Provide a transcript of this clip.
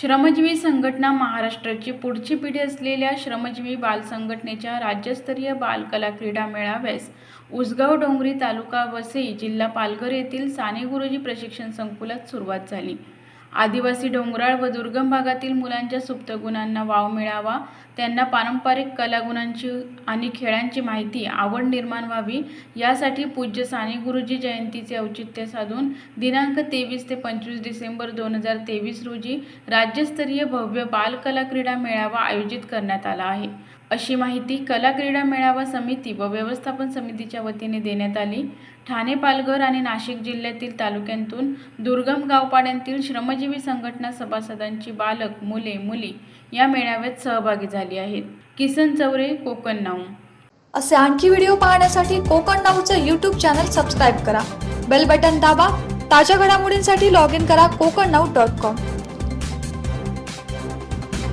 श्रमजीवी संघटना महाराष्ट्राची पुढची पिढी असलेल्या श्रमजीवी बाल संघटनेच्या राज्यस्तरीय बालकला क्रीडा मेळाव्यास उसगाव डोंगरी तालुका वसई जिल्हा पालघर येथील साने गुरुजी प्रशिक्षण संकुलात सुरुवात झाली. आदिवासी डोंगराळ व दुर्गम भागातील मुलांच्या सुप्त गुणांना वाव मिळावा त्यांना पारंपरिक कलागुणांची आणि खेळांची माहिती आवड निर्माण व्हावी यासाठी पूज्य साने गुरुजी जयंतीचे औचित्य साधून दिनांक तेवीस ते पंचवीस डिसेंबर दोन हजार तेवीस रोजी राज्यस्तरीय भव्य बालकला क्रीडा मेळावा आयोजित करण्यात आला आहे. अशी माहिती कला क्रीडा मेळावा समिती व व्यवस्थापन समितीच्या वतीने देण्यात आली. ठाणे पालघर आणि नाशिक जिल्ह्यातील तालुक्यांतून दुर्गम गावपाड्यांतील श्रमजीवी संघटना सभासदांची बालक मुले मुली या मेळाव्यात सहभागी झाली आहेत. किसन चौरे कोकण नाऊ. असे आणखी व्हिडिओ पाहण्यासाठी कोकण नाऊचं यूट्यूब चॅनल सबस्क्राईब करा. बेल बटन दाबा. ताज्या घडामोडींसाठी लॉग इन करा कोकण नाऊ डॉट कॉम